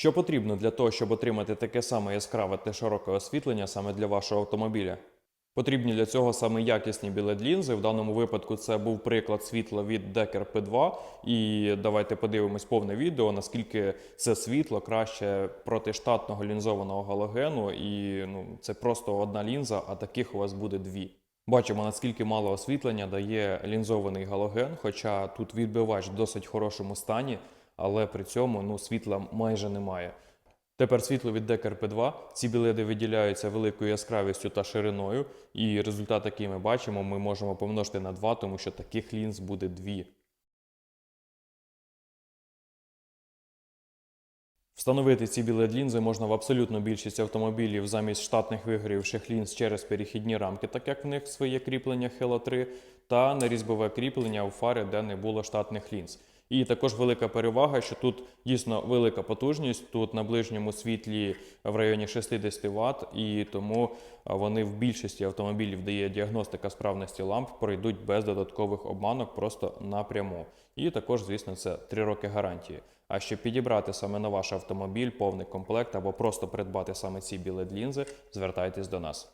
Що потрібно для того, щоб отримати таке саме яскраве та широке освітлення саме для вашого автомобіля? Потрібні для цього саме якісні білет-лінзи. В даному випадку це був приклад світла від Decker P2. І давайте подивимось повне відео, наскільки це світло краще проти штатного лінзованого галогену. І ну, це просто одна лінза, а таких у вас буде дві. Бачимо, наскільки мало освітлення дає лінзований галоген, хоча тут відбивач в досить хорошому стані, але при цьому ну, світла майже немає. Тепер світло від Decker P2. Ці біледи виділяються великою яскравістю та шириною, і результат, який ми бачимо, ми можемо помножити на 2, тому що таких лінз буде дві. Встановити ці білет-лінзи можна в абсолютно більшість автомобілів замість штатних вигорівших лінз через перехідні рамки, так як в них своє кріплення Halo 3, та на різьбове кріплення у фари, де не було штатних лінз. І також велика перевага, що тут дійсно велика потужність, тут на ближньому світлі в районі 60 Вт, і тому вони в більшості автомобілів, де є діагностика справності ламп, пройдуть без додаткових обманок просто напряму. І також, звісно, це 3 роки гарантії. А щоб підібрати саме на ваш автомобіль повний комплект або просто придбати саме ці білет-лінзи, звертайтесь до нас.